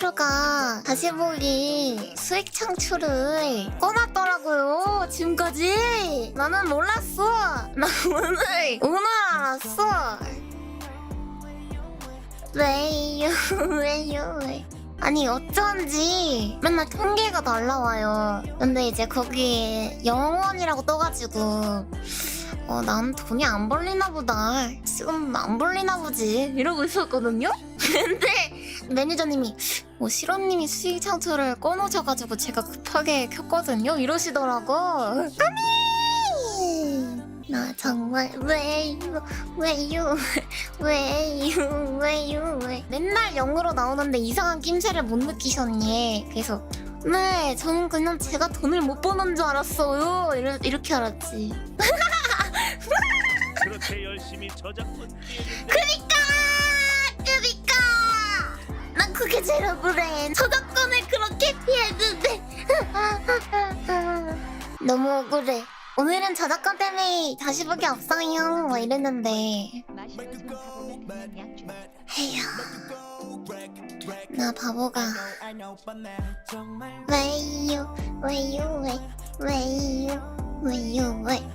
시로가 다시 보기 수익 창출을 꺼놨더라고요. 지금까지 나는 몰랐어. 나 오늘 오늘 알았어. 왜요 왜요 왜? 아니 어쩐지 맨날 통계가 날라와요. 근데 이제 거기에 영원이라고 떠가지고 어 난 돈이 안 벌리나 보다. 지금 안 벌리나 보지 이러고 있었거든요. 근데 매니저님이 뭐 시로님이 수익 창출을 꺼놓으셔가지고 제가 급하게 켰거든요. 이러시더라고. 아니 나 정말 왜요 왜요 왜요 왜요 왜 맨날 영으로 나오는데 이상한 낌새를 못 느끼셨니? 그래서 네 저는 그냥 제가 돈을 못 버는 줄 알았어요. 이러, 이렇게 알았지. 그렇게 열심히 저작권 그니 난 그게 제일 억울해 저작권을 그렇게 피했는데. 너무 억울해. 오늘은 저작권 때문에 다시 보기 없어요. 뭐 이랬는데. 에휴. 나 바보가. 왜요? 왜요? 왜? 왜요 왜요? 왜